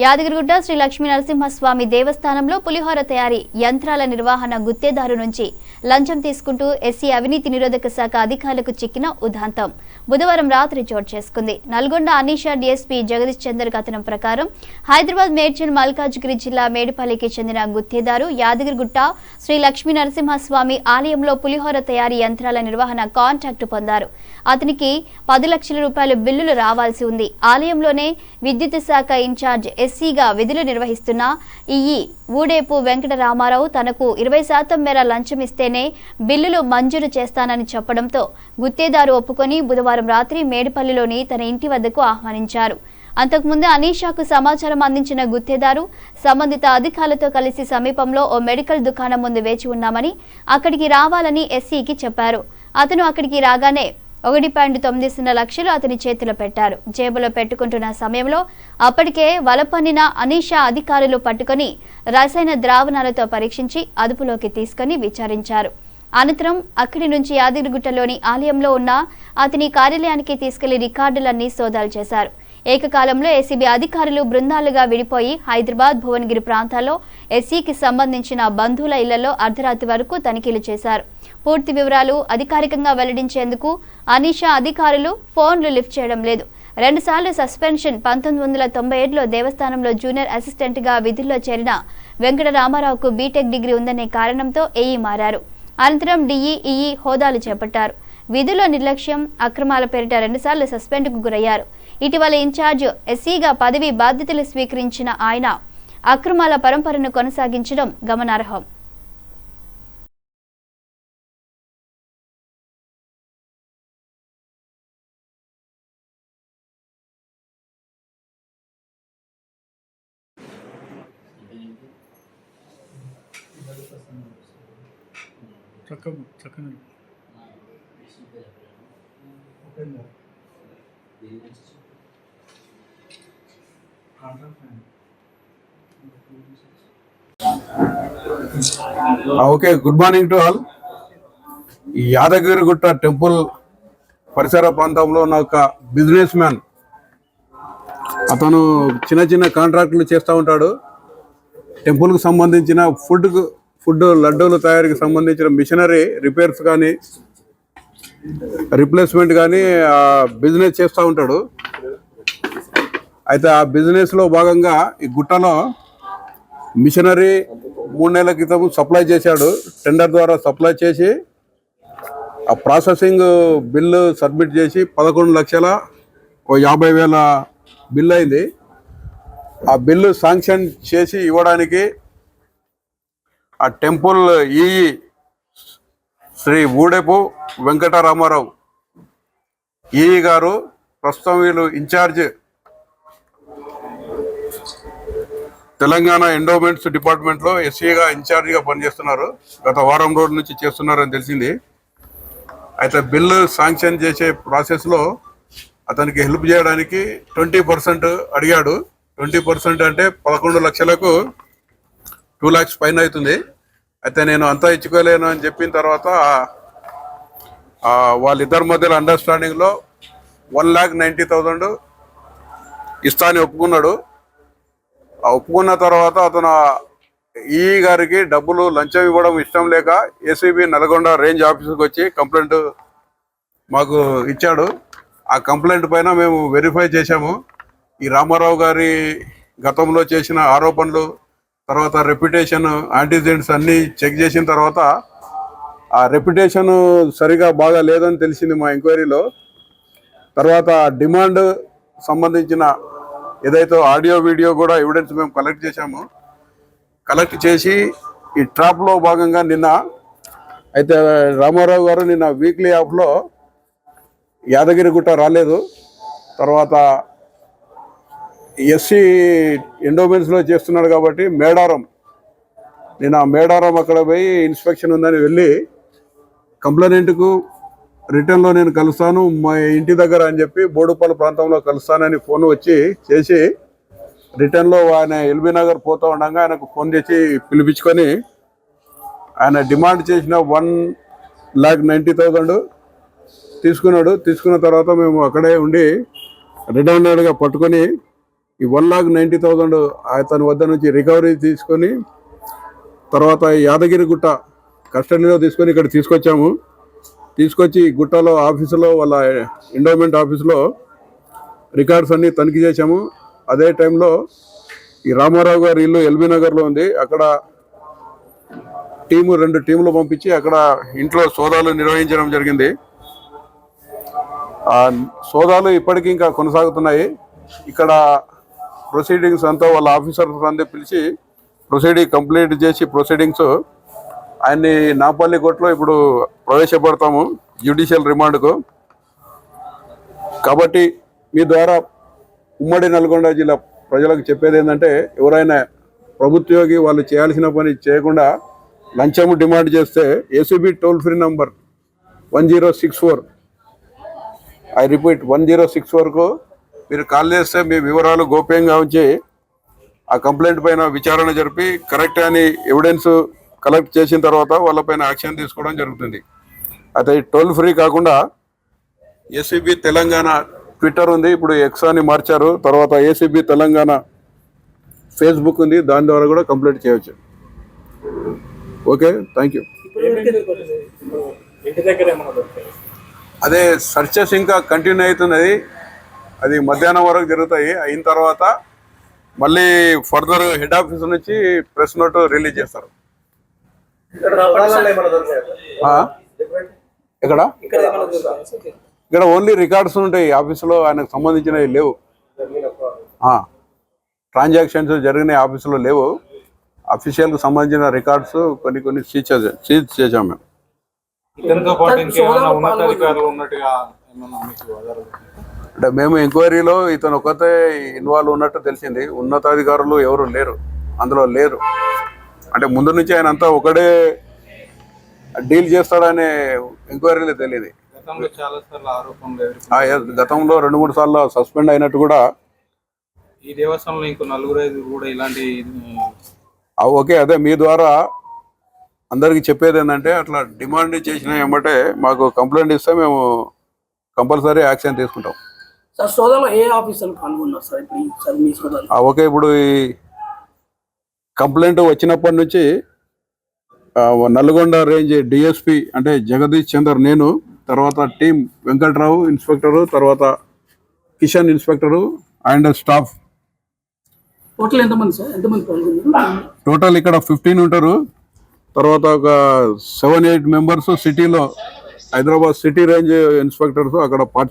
యాదగిరిగుట్ట శ్రీ లక్ష్మీ నరసింహస్వామి దేవస్థానంలో పులిహోర తయారీ యంత్రాల నిర్వహణ గుత్తేదారు నుంచి లంచం తీసుకుంటూ ఎస్సీ అవినీతి నిరోధక శాఖ అధికారులకు చిక్కిన ఉదాంతం. బుధవారం రాత్రి చోటు చేసుకుంది. నల్గొండ అనీషా డీఎస్పీ జగదీష్ చందర్ కథనం ప్రకారం హైదరాబాద్ మేడ్చల్ మల్కాజ్గిరి జిల్లా మేడిపల్లికి చెందిన గుత్తేదారు యాదగిరిగుట్ట శ్రీ లక్ష్మీ నరసింహస్వామి ఆలయంలో పులిహోర తయారీ యంత్రాల నిర్వహణ కాంట్రాక్టు పొందారు. అతనికి పది లక్షల రూపాయల బిల్లులు రావాల్సి ఉంది. ఆలయంలోనే విద్యుత్ శాఖ ఇన్ఛార్జ్ ఎస్సీగా విధులు నిర్వహిస్తున్న ఈఈ ఊడేపు వెంకట రామారావు తనకు ఇరవై శాతం మేర లంచం ఇస్తేనే బిల్లులు మంజూరు చేస్తానని చెప్పడంతో గుత్తేదారు ఒప్పుకొని బుధవారం రాత్రి మేడిపల్లిలోని తన ఇంటి వద్దకు ఆహ్వానించారు. అంతకుముందు అనీషాకు సమాచారం అందించిన గుత్తేదారు సంబంధిత అధికారులతో కలిసి సమీపంలో ఓ మెడికల్ దుకాణం ముందు వేచి ఉన్నామని అక్కడికి రావాలని ఎస్సీకి చెప్పారు. అతను అక్కడికి రాగానే ఒకటి పాయింట్ తొమ్మిది సున్నా లక్షలు అతని చేతిలో పెట్టారు. జేబులో పెట్టుకుంటున్న సమయంలో అప్పటికే వలపన్నిన అనీషా అధికారులు పట్టుకొని రసాయన ద్రావణాలతో పరీక్షించి అదుపులోకి తీసుకొని విచారించారు. అనంతరం అక్కడి నుంచి యాదగిరిగుట్టలోని ఆలయంలో ఉన్న అతని కార్యాలయానికి తీసుకెళ్ళి రికార్డులన్నీ సోదాలు చేశారు. ఏకకాలంలో ఏసీబీ అధికారులు బృందాలుగా విడిపోయి హైదరాబాద్ భువనగిరి ప్రాంతాల్లో ఎస్సీకి సంబంధించిన బంధువుల ఇళ్ళలో అర్ధరాత్రి వరకు తనిఖీలు చేశారు. పూర్తి వివరాలు అధికారికంగా వెల్లడించేందుకు అనీషా అధికారులు ఫోన్లు లిఫ్ట్ చేయడం లేదు. రెండుసార్లు సస్పెన్షన్ పంతొమ్మిది వందల తొంభై ఏడులో దేవస్థానంలో జూనియర్ అసిస్టెంట్గా విధుల్లో చేరిన వెంకట రామారావుకు బీటెక్ డిగ్రీ ఉందనే కారణంతో ఏఈ మారారు. అనంతరం డిఈ హోదాలు చేపట్టారు. విధుల్లో నిర్లక్ష్యం అక్రమాల పేరిట రెండుసార్లు సస్పెండ్కు గురయ్యారు. ఇటీవల ఇన్ఛార్జ్ ఎస్సీగా పదవి బాధ్యతలు స్వీకరించిన ఆయన అక్రమాల పరంపరను కొనసాగించడం గమనార్హం. చక్క చక్కని okay good morning to all ఈ యాదగిరిగుట్ట టెంపుల్ పరిసర ప్రాంతంలో ఉన్న ఒక బిజినెస్ మ్యాన్ అతను చిన్న చిన్న కాంట్రాక్టులు చేస్తూ ఉంటాడు. టెంపుల్కు సంబంధించిన ఫుడ్ ఫుడ్ లడ్డూల తయారీకి సంబంధించిన మిషనరీ రిపేర్స్ కానీ రిప్లేస్మెంట్ కానీ బిజినెస్ చేస్తూ ఉంటాడు. అయితే ఆ బిజినెస్లో భాగంగా ఈ గుట్టలో మిషనరీ మూడు నెలల క్రితం సప్లై చేశాడు. టెండర్ ద్వారా సప్లై చేసి ఆ ప్రాసెసింగ్ బిల్లు సబ్మిట్ చేసి పదకొండు లక్షల ఓ యాభై వేల బిల్ అయింది. ఆ బిల్లు శాంక్షన్ చేసి ఇవ్వడానికి ఆ టెంపుల్ ఈ శ్రీ ఊడెపు వెంకటరామారావు ఈ గారు ప్రస్తుతం వీళ్ళు ఇన్ఛార్జ్ తెలంగాణ ఎండోమెంట్స్ డిపార్ట్మెంట్లో ఎస్సీగా ఇన్ఛార్జిగా పనిచేస్తున్నారు. గత వారం రోజుల నుంచి చేస్తున్నారని తెలిసింది. అయితే బిల్లు శాంక్షన్ చేసే ప్రాసెస్లో అతనికి హెల్ప్ చేయడానికి ట్వంటీ పర్సెంట్ అడిగాడు. ట్వంటీ పర్సెంట్ అంటే పదకొండు లక్షలకు టూ ల్యాక్స్ పైన అవుతుంది. అయితే నేను అంతా ఇచ్చుకోలేను అని చెప్పిన తర్వాత వాళ్ళిద్దరి మధ్యలో అండర్స్టాండింగ్లో వన్ ల్యాక్ నైంటీ థౌజండ్ ఇస్తా అని ఒప్పుకున్నాడు. ఒప్పుకున్న తర్వాత అతను ఈ గారికి డబ్బులు లంచం ఇవ్వడం ఇష్టం లేక ఏసీబీ నల్గొండ రేంజ్ ఆఫీస్కి వచ్చి కంప్లైంట్ మాకు ఇచ్చాడు. ఆ కంప్లైంట్ పైన మేము వెరిఫై చేశాము. ఈ రామారావు గారి గతంలో చేసిన ఆరోపణలు తర్వాత రెప్యుటేషన్ యాంటీజెంట్స్ అన్నీ చెక్ చేసిన తర్వాత ఆ రెప్యుటేషన్ సరిగా బాగా లేదని తెలిసింది మా ఎంక్వైరీలో. తర్వాత డిమాండ్ సంబంధించిన ఏదైతే ఆడియో వీడియో కూడా ఎవిడెన్స్ మేము కలెక్ట్ చేశాము కలెక్ట్ చేసి ఈ ట్రాప్లో భాగంగా నిన్న అయితే రామారావు గారు నిన్న వీక్లీ యాప్లో యాదగిరిగుట్ట రాలేదు. తర్వాత ఎస్సీ ఎండోమెంట్స్లో చేస్తున్నాడు కాబట్టి మేడారం నేను ఆ మేడారం అక్కడ పోయి ఇన్స్పెక్షన్ ఉందని వెళ్ళి కంప్లైంట్కు రిటర్న్లో నేను కలుస్తాను మా ఇంటి దగ్గర అని చెప్పి బోడుపల్లి ప్రాంతంలో కలుస్తానని ఫోన్ వచ్చి చేసి రిటర్న్లో ఆయన ఎల్బీ నగర్ పోతూ ఉండగా ఆయనకు ఫోన్ చేసి పిలిపించుకొని ఆయన డిమాండ్ చేసిన వన్ ల్యాక్ నైంటీ థౌజండ్ తీసుకున్నాడు. తీసుకున్న తర్వాత మేము అక్కడే ఉండి రిటర్న్గా పట్టుకొని ఈ వన్ లాక్ నైంటీ థౌజండ్ అతని వద్ద నుంచి రికవరీ తీసుకొని తర్వాత యాదగిరిగుట్ట కస్టడీలో తీసుకొని ఇక్కడ తీసుకొచ్చాము. తీసుకొచ్చి గుట్టలో ఆఫీసులో వాళ్ళ ఎండోమెంట్ ఆఫీసులో రికార్డ్స్ అన్నీ తనిఖీ చేశాము. అదే టైంలో ఈ రామారావు గారి ఇల్లు ఎల్బీ నగర్లో ఉంది. అక్కడ టీము రెండు టీములు పంపించి అక్కడ ఇంట్లో సోదాలు నిర్వహించడం జరిగింది. ఆ సోదాలు ఇప్పటికీ ఇంకా కొనసాగుతున్నాయి. ఇక్కడ ప్రొసీడింగ్స్ అంతా వాళ్ళ ఆఫీసర్స్ అందరూ పిలిచి ప్రొసీడింగ్ కంప్లీట్ చేసి ప్రొసీడింగ్స్ ఆయన్ని నాపల్లి కోర్టులో ఇప్పుడు ప్రవేశపెడతాము జ్యుడిషియల్ రిమాండ్కు. కాబట్టి మీ ద్వారా ఉమ్మడి నల్గొండ జిల్లా ప్రజలకు చెప్పేది ఏంటంటే ఎవరైనా ప్రభుత్వోగి వాళ్ళు చేయాల్సిన పని చేయకుండా లంచం డిమాండ్ చేస్తే ACB toll free number one zero six four. I repeat one zero six వరకు మీరు కాల్ చేస్తే మీ వివరాలు గోప్యంగా ఉంచి ఆ కంప్లైంట్ పైన విచారణ జరిపి కరెక్ట్ అని ఎవిడెన్స్ కలెక్ట్ చేసిన తర్వాత వాళ్ళపైన యాక్షన్ తీసుకోవడం జరుగుతుంది. అయితే టోల్ ఫ్రీ కాకుండా ఏసీబీ తెలంగాణ ట్విట్టర్ ఉంది. ఇప్పుడు ఎక్సాని మార్చారు. తర్వాత ఏసీబీ తెలంగాణ ఫేస్బుక్ ఉంది. దాని ద్వారా కూడా కంప్లీట్ చేయవచ్చు ఓకే? Thank you. దగ్గర అదే సర్చెస్ ఇంకా కంటిన్యూ అవుతున్నది. అది మధ్యాహ్నం వరకు జరుగుతాయి. అయిన తర్వాత మళ్ళీ ఫర్దర్ హెడ్ ఆఫీస్ నుంచి ప్రెస్ నోట్ రిలీజ్ చేస్తారు. ఎక్కడ ఇక్కడ? ఇక్కడ ఓన్లీ రికార్డ్స్ ఉంటాయి. ఆఫీసులో ఆయనకు సంబంధించినవి లేవు. ట్రాన్సాక్షన్స్ జరిగిన ఆఫీసులో లేవు. అఫీషియల్కి సంబంధించిన రికార్డ్స్ కొన్ని కొన్ని సీజ్ చేసా సీజ్ చేసాం మేము అంటే మేము ఎంక్వైరీలో ఇతను ఒకతే ఇన్వాల్వ్ ఉన్నట్టు తెలిసింది. ఉన్నతాధికారులు ఎవరు లేరు. అందులో లేరు. అంటే ముందు నుంచి ఆయన అంతా ఒకడే డీల్ చేస్తాడనే ఎంక్వైరీలో తెలియదు. గతంలో చాలా సార్లు ఆరోపణలు ఎదుర్కొన్నారు. ఆ, ఎస్, గతంలో రెండు మూడు సార్లు సస్పెండ్ అయినట్టు కూడా ఈ దేవస్థానంలో ఇంకో నలుగురు ఐదుగురు కూడా ఇలాంటి ఆ, ఓకే అదే మీ ద్వారా అందరికి చెప్పేది ఏంటంటే అట్లా డిమాండ్ చేసిన ఏమంటే మాకు కంప్లైంట్ ఇస్తే మేము కంపల్సరీ యాక్షన్ తీసుకుంటాం. సార్ సోదాలో ఏ ఆఫీసర్లు పాల్గొన్నారు సార్ ఇప్పుడు ఈ సార్ మీ సోదాలు ఆ, ఓకే ఇప్పుడు ఈ కంప్లైంట్ వచ్చినప్పటి నుంచి నల్గొండ రేంజ్ డిఎస్పి అంటే జగదీష్ చందర్ నేను తర్వాత టీం వెంకట్రావు ఇన్స్పెక్టరు తర్వాత Kishan inspector and staff. Total ఇక్కడ ఫిఫ్టీన్ ఉంటారు. తర్వాత ఒక సెవెన్ ఎయిట్ మెంబర్స్ సిటీలో హైదరాబాద్ సిటీ రేంజ్ ఇన్స్పెక్టర్స్ అక్కడ పార్టి